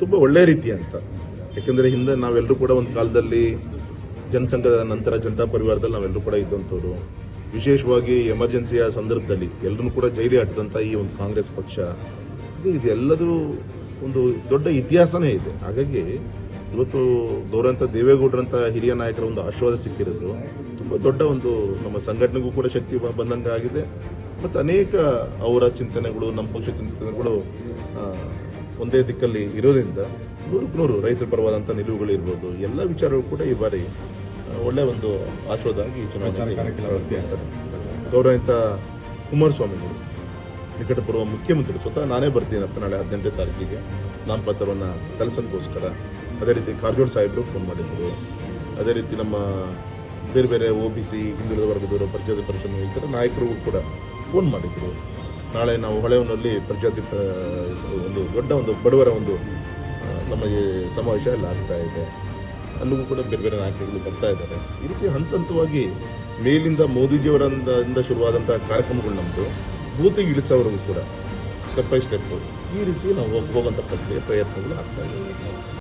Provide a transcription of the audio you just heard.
ತುಂಬ ಒಳ್ಳೆಯ ರೀತಿ ಅಂತ. ಯಾಕೆಂದರೆ ಹಿಂದೆ ನಾವೆಲ್ಲರೂ ಕೂಡ ಒಂದು ಕಾಲದಲ್ಲಿ ಜನಸಂಘದ ನಂತರ ಜನತಾ ಪರಿವಾರದಲ್ಲಿ ನಾವೆಲ್ಲರೂ ಕೂಡ ಇದ್ದಂಥವ್ರು. ವಿಶೇಷವಾಗಿ ಎಮರ್ಜೆನ್ಸಿಯ ಸಂದರ್ಭದಲ್ಲಿ ಎಲ್ಲರೂ ಕೂಡ ಜೈಲಿ ಹಾಕಿದಂಥ ಈ ಒಂದು ಕಾಂಗ್ರೆಸ್ ಪಕ್ಷ. ಹಾಗೆ ಇದೆಲ್ಲದೂ ಒಂದು ದೊಡ್ಡ ಇತಿಹಾಸನೇ ಇದೆ. ಹಾಗಾಗಿ ಇವತ್ತು ಗೌರವಂತ ದೇವೇಗೌಡರಂಥ ಹಿರಿಯ ನಾಯಕರ ಒಂದು ಆಶೀರ್ವಾದ ಸಿಕ್ಕಿರೋದು ತುಂಬ ದೊಡ್ಡ ಒಂದು ನಮ್ಮ ಸಂಘಟನೆಗೂ ಕೂಡ ಶಕ್ತಿ ಬಂದಂಗೆ ಆಗಿದೆ ಮತ್ತು ಅನೇಕ ಅವರ ಚಿಂತನೆಗಳು, ನಮ್ಮ ಪಕ್ಷ ಚಿಂತನೆಗಳು ಒಂದೇ ದಿಕ್ಕಲ್ಲಿ ಇರೋದ್ರಿಂದ ನೂರಕ್ಕೆ ನೂರು ರೈತರ ಪರವಾದಂಥ ನಿಲುವುಗಳು ಇರ್ಬೋದು. ಎಲ್ಲ ವಿಚಾರಗಳು ಕೂಡ ಈ ಬಾರಿ ಒಳ್ಳೆ ಒಂದು ಆಶೀರ್ವಾದ ಆಗಿ ಈ ಚುನಾವಣೆ ಗೌರವಿತ ಕುಮಾರಸ್ವಾಮಿಗಳು ಬರುವ ಮುಖ್ಯಮಂತ್ರಿ ಸ್ವತಃ ನಾನೇ ಬರ್ತೀನಪ್ಪ ನಾಳೆ ಹದಿನೆಂಟನೇ ತಾರೀಕಿಗೆ. ನಾಮಪತ್ರವನ್ನು ಸಲ್ಲಿಸೋದಕ್ಕೋಸ್ಕರ ಅದೇ ರೀತಿ ಕಾರಜೋಳ ಸಾಹೇಬರು ಫೋನ್ ಮಾಡಿದ್ರು. ಅದೇ ರೀತಿ ನಮ್ಮ ಬೇರೆ ಬೇರೆ ಒ ಬಿ ಸಿ ಹಿಂದುಳಿದ ವರ್ಗದವರು ಪರಿಚಯದ ಪರಿಶ್ರಮ ಈ ಥರ ನಾಯಕರು ಕೂಡ ಫೋನ್ ಮಾಡಿದ್ರು. ನಾಳೆ ನಾವು ಹೊಳೆವನಲ್ಲಿ ಪ್ರಜಾತಿ ಒಂದು ದೊಡ್ಡ ಒಂದು ಬಡವರ ಒಂದು ನಮಗೆ ಸಮಾವೇಶ ಎಲ್ಲ ಆಗ್ತಾ ಇದೆ. ಅಲ್ಲಿಗೂ ಕೂಡ ಬೇರೆ ಬೇರೆ ನಾಯಕರುಗಳು ಬರ್ತಾ ಇದ್ದಾರೆ. ಈ ರೀತಿ ಹಂತ ಹಂತವಾಗಿ ಮೇಲಿಂದ ಮೋದಿಜಿಯವರಿಂದ ಶುರುವಾದಂಥ ಕಾರ್ಯಕ್ರಮಗಳು ನಮ್ಮದು ಬೂತಿಗೆ ಇಳಿಸೋವರೆಗೂ ಕೂಡ ಸ್ಟೆಪ್ ಬೈ ಸ್ಟೆಪ್ ಈ ರೀತಿ ನಾವು ಹೋಗ್- ಹೋಗುವಂಥ ಪ್ರಕ್ರಿಯೆ, ಪ್ರಯತ್ನಗಳು ಆಗ್ತಾ ಇದೆ.